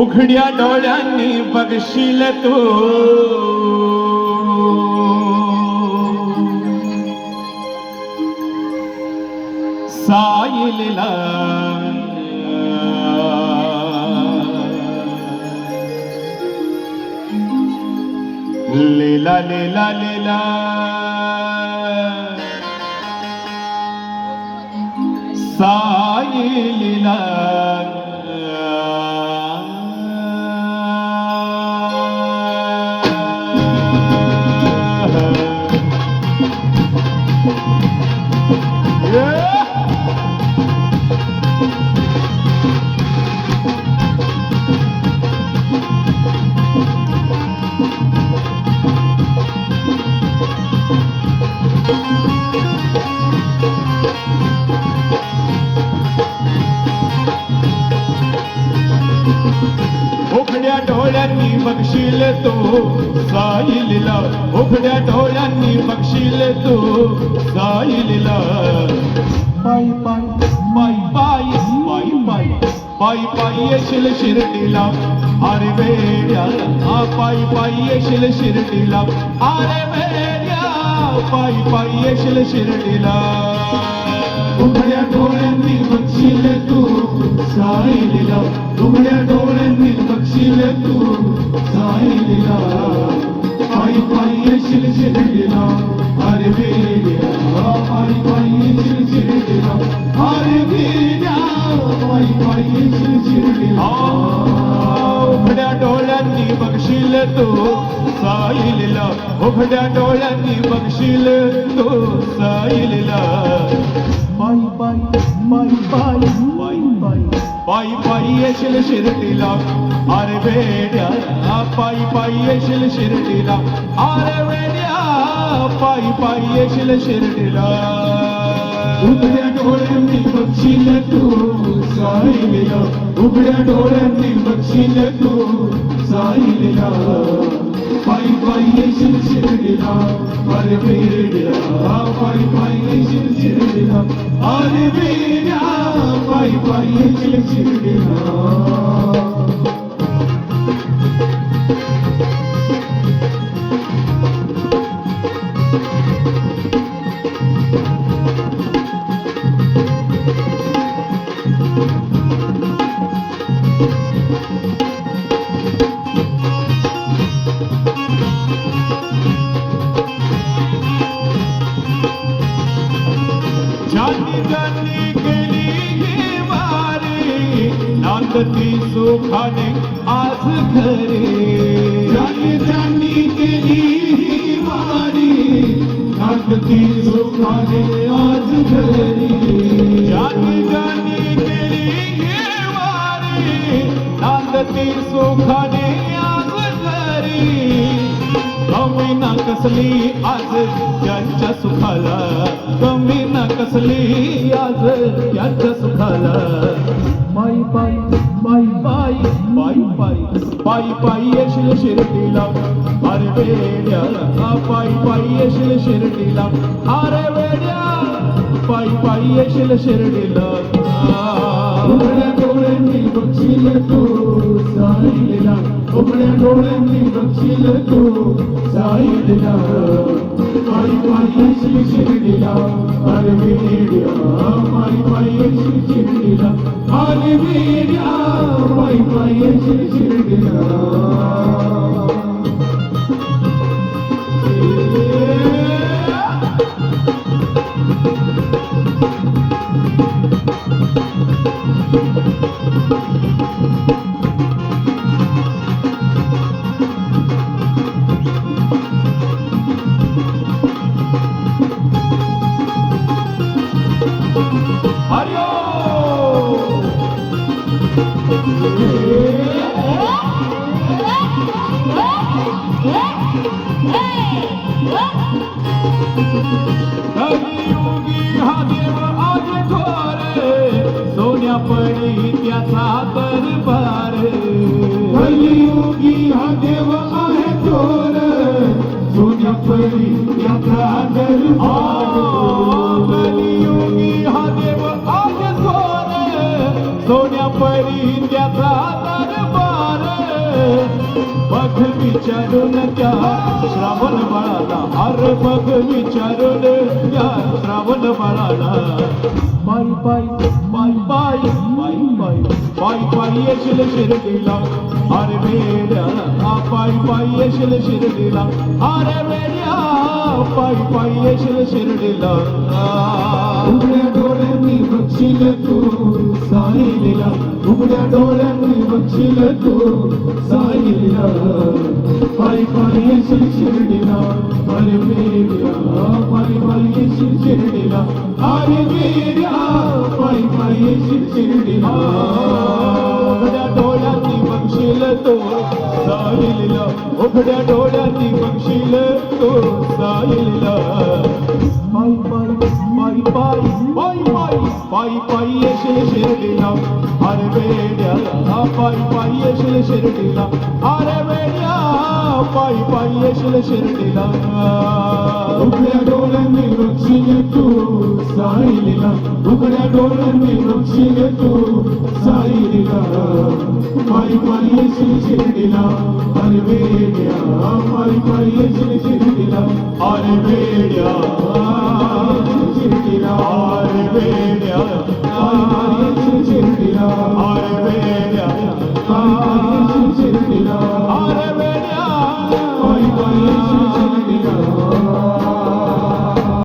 उघड्या डोळ्यांनी बघशील तू Saileela Leela Leela Leela Sai Thank you. डोळ्यांनी बघशील तू साईलीला उघड्या डोळ्यांनी बघशील तू साईलीला पायी पायी पायी पायी पायी पायी पायी पायी येशील शिर्डीला अरे वेड्या आ पायी पायी येशील शिर्डीला अरे वेड्या पायी पायी येशील शिर्डीला उघड्या डोळ्यांनी उघड्या डोळ्यांनी बघशील तू साईलीला उघड्या डोळ्यांनी बघशील तू साईलीला पायी पायी पायी पायी पायी पायी पायी पायी येशील शिर्डीला अरे वेड्या पायी पायी येशील शिर्डीला अरे वेड्या पायी पायी येशील शिर्डीला उघड्या डोळ्यांनी बक्षील तू साईलीला उघड्या डोळ्यांनी बक्षील तू साईलीला पायी पायी येशील शिरडीला अरे वेड्या पायी पायी येशील शिरडीला अरे वेड्या पायी पायी येशील शिरडीला. ज्यांनी ज्यांनी केली ही वारी. नांदती सुखाने आज घरी. ज्यांनी ज्यांनी केली ही वारी. नांदती सुखाने आज घरी. ज्यांनी ज्यांनी केली ही वारी. नांदती सुखाने आज घरी. कमी ना कसली आज? त्यांच्या सुखाला. कमी ना कसली आज? त्यांच्या सुखाला. पायी पायी पायी पायी पायी पायी पायी पायी येशील शिर्डीला. अरे वेड्या पायी पायी येशील शिर्डीला. अरे वेड्या पायी पायी येशील शिर्डीला. गोविंदी बक्षिल तू साई दिला पाई पाई शिव शिव दिला हर वीडिया पाई पाई शिव शिव दिला हर वीडिया पाई पाई शिव शिव दिला पडी त्याचा दरबार कलियुगी हा देव आहे थोर सोन्या पडी त्याचा दरबार कलियुगी हा देव आज थोर सोन्या पडी त्याचा दरबार. बघ विचारून त्या श्रावण बाळाला अरे बघ विचारून त्या श्रावण बाळाला पायी पायी पायी पायी पायी पायी पायी पायी येशील शिर्डीला अरे वेड्या हा पायी पायी येशील शिर्डीला अरे वेड्या पायी पायी येशील शिर्डीला उघड्या डोळ्यांनी बघशील तू साईलीला उघड्या डोळ्यांनी बघशील तू సాగిన ఉడడోలని వచ్చిలతో సాగిన పై పై శిక్షిడిన మరి మేరియా పై పై శిక్షిడిన అరి మేరియా పై పై శిక్షిడిన ఉడడోలని వచ్చిలతో సాగిన ఉడడోలని వచ్చిలతో సాగిన పై పై పై పై பாய் பாய் சிறுடிலா அரவேடியா பாய் பாய் சிறுடிலா அரவேடியா பாய் பாய் சிறுடிலா उघड्या डोळ्यांनी बक्षील तू साईलीला उघड्या डोळ्यांनी बक्षील तू साईलीला पायी पायी येशील शिर्डीला अरे वेड्या पायी पायी येशील शिर्डीला अरे वेड्या शिर्डीला अरे